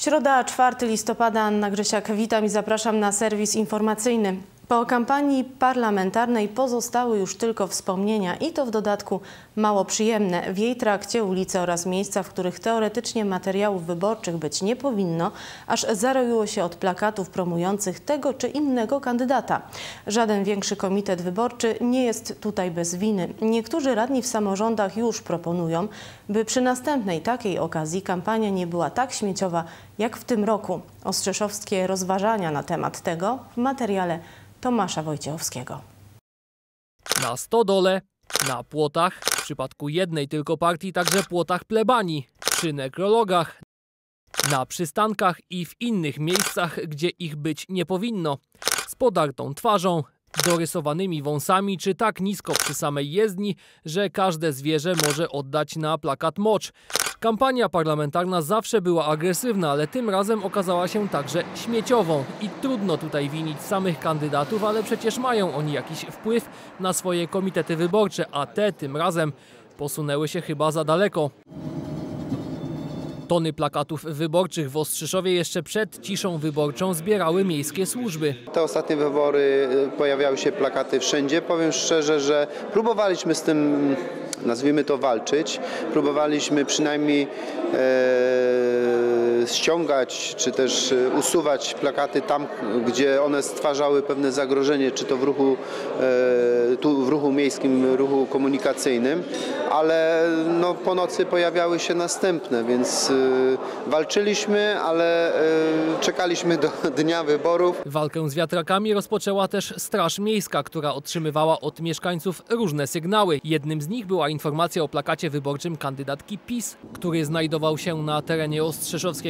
Środa, 4 listopada, Anna Grzesiak, witam i zapraszam na serwis informacyjny. Po kampanii parlamentarnej pozostały już tylko wspomnienia i to w dodatku mało przyjemne. W jej trakcie ulice oraz miejsca, w których teoretycznie materiałów wyborczych być nie powinno, aż zaroiło się od plakatów promujących tego czy innego kandydata. Żaden większy komitet wyborczy nie jest tutaj bez winy. Niektórzy radni w samorządach już proponują, by przy następnej takiej okazji kampania nie była tak śmieciowa jak w tym roku. Ostrzeszowskie rozważania na temat tego w materiale Tomasza Wojciechowskiego. Na stodole, na płotach, w przypadku jednej tylko partii także płotach plebanii, przy nekrologach, na przystankach i w innych miejscach, gdzie ich być nie powinno. Z podartą twarzą, dorysowanymi wąsami czy tak nisko przy samej jezdni, że każde zwierzę może oddać na plakat mocz. Kampania parlamentarna zawsze była agresywna, ale tym razem okazała się także śmieciową. I trudno tutaj winić samych kandydatów, ale przecież mają oni jakiś wpływ na swoje komitety wyborcze, a te tym razem posunęły się chyba za daleko. Tony plakatów wyborczych w Ostrzyszowie jeszcze przed ciszą wyborczą zbierały miejskie służby. Te ostatnie wybory y, pojawiały się plakaty wszędzie. Powiem szczerze, że próbowaliśmy z tym, nazwijmy to, walczyć. Próbowaliśmy przynajmniej e, ściągać czy też e, usuwać plakaty tam, gdzie one stwarzały pewne zagrożenie, czy to w ruchu, e, tu w ruchu miejskim, ruchu komunikacyjnym, ale no, po nocy pojawiały się następne, więc e, walczyliśmy, ale czekaliśmy do dnia wyborów. Walkę z wiatrakami rozpoczęła też Straż Miejska, która otrzymywała od mieszkańców różne sygnały. Jednym z nich była informacja o plakacie wyborczym kandydatki PiS, który znajdował się na terenie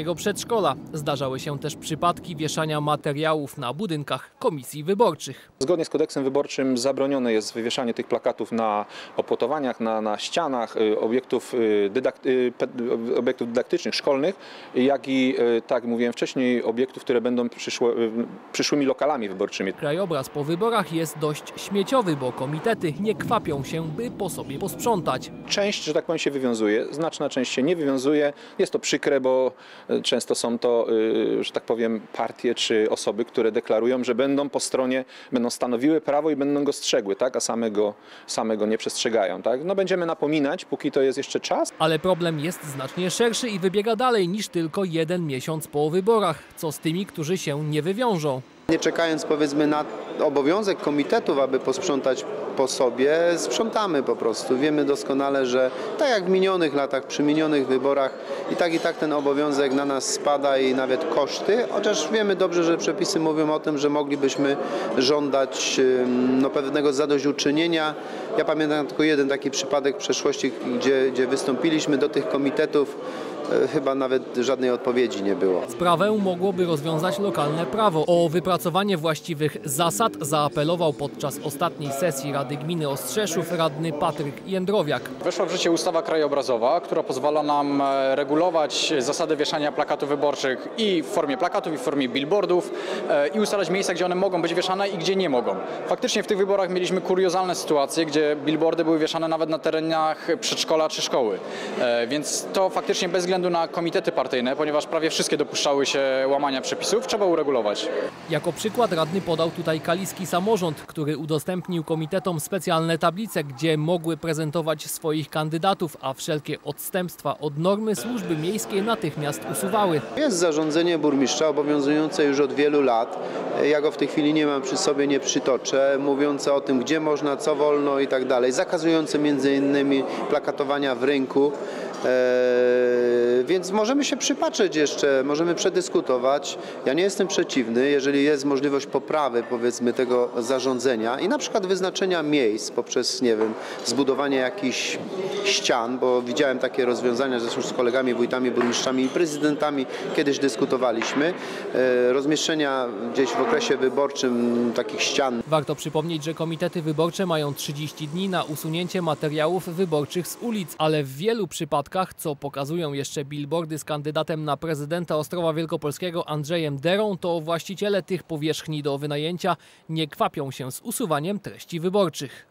Ostrzeszowskiego przedszkola. Zdarzały się też przypadki wieszania materiałów na budynkach komisji wyborczych. Zgodnie z kodeksem wyborczym zabronione jest wywieszanie tych plakatów na opłotowaniach, na, na ścianach y, obiektów, y, y, obiektów dydaktycznych, szkolnych, jak i, tak jak mówiłem wcześniej, obiektów, które będą przyszło, przyszłymi lokalami wyborczymi. Krajobraz po wyborach jest dość śmieciowy, bo komitety nie kwapią się, by po sobie posprzątać. Część, że tak powiem, się wywiązuje, znaczna część się nie wywiązuje. Jest to przykre, bo często są to, y, że tak powiem, partie czy osoby, które deklarują, że będą po stronie, będą stanowiły prawo i będą go strzegły, tak? a samego, samego nie przestrzegają. Tak? No będziemy napominać, póki to jest jeszcze czas. Ale problem jest znacznie szerszy i wybiega dalej niż tylko jeden miesiąc po wyborach. Co z tymi, którzy się nie wywiążą? Nie czekając powiedzmy na obowiązek komitetów, aby posprzątać po sobie, sprzątamy po prostu. Wiemy doskonale, że tak jak w minionych latach, przy minionych wyborach i tak i tak ten obowiązek na nas spada i nawet koszty, chociaż wiemy dobrze, że przepisy mówią o tym, że moglibyśmy żądać no, pewnego zadośćuczynienia. Ja pamiętam tylko jeden taki przypadek w przeszłości, gdzie, gdzie wystąpiliśmy do tych komitetów, chyba nawet żadnej odpowiedzi nie było. Sprawę mogłoby rozwiązać lokalne prawo. O wypracowanie właściwych zasad zaapelował podczas ostatniej sesji Rady Gminy Ostrzeszów radny Patryk Jędrowiak. Weszła w życie ustawa krajobrazowa, która pozwala nam e, regulować zasady wieszania plakatów wyborczych i w formie plakatów, i w formie billboardów e, i ustalać miejsca, gdzie one mogą być wieszane i gdzie nie mogą. Faktycznie w tych wyborach mieliśmy kuriozalne sytuacje, gdzie billboardy były wieszane nawet na terenach przedszkola czy szkoły. E, Więc to faktycznie bez względu na komitety partyjne, ponieważ prawie wszystkie dopuszczały się łamania przepisów, trzeba uregulować. Jako przykład radny podał tutaj kaliski samorząd, który udostępnił komitetom specjalne tablice, gdzie mogły prezentować swoich kandydatów, a wszelkie odstępstwa od normy służby miejskiej natychmiast usuwały. Jest zarządzenie burmistrza obowiązujące już od wielu lat. Ja go w tej chwili nie mam przy sobie, nie przytoczę, mówiące o tym, gdzie można, co wolno i tak dalej. Zakazujące między innymi plakatowania w rynku. Eee, więc możemy się przypatrzeć jeszcze, możemy przedyskutować. Ja nie jestem przeciwny, jeżeli jest możliwość poprawy powiedzmy tego zarządzenia i na przykład wyznaczenia miejsc poprzez, nie wiem, zbudowanie jakichś ścian, bo widziałem takie rozwiązania zresztą z kolegami, wójtami, burmistrzami i prezydentami. Kiedyś dyskutowaliśmy, eee, rozmieszczenia gdzieś w okresie wyborczym takich ścian. Warto przypomnieć, że komitety wyborcze mają 30 dni na usunięcie materiałów wyborczych z ulic, ale w wielu przypadkach, co pokazują jeszcze billboardy z kandydatem na prezydenta Ostrowa Wielkopolskiego Andrzejem Derą, to właściciele tych powierzchni do wynajęcia nie kwapią się z usuwaniem treści wyborczych.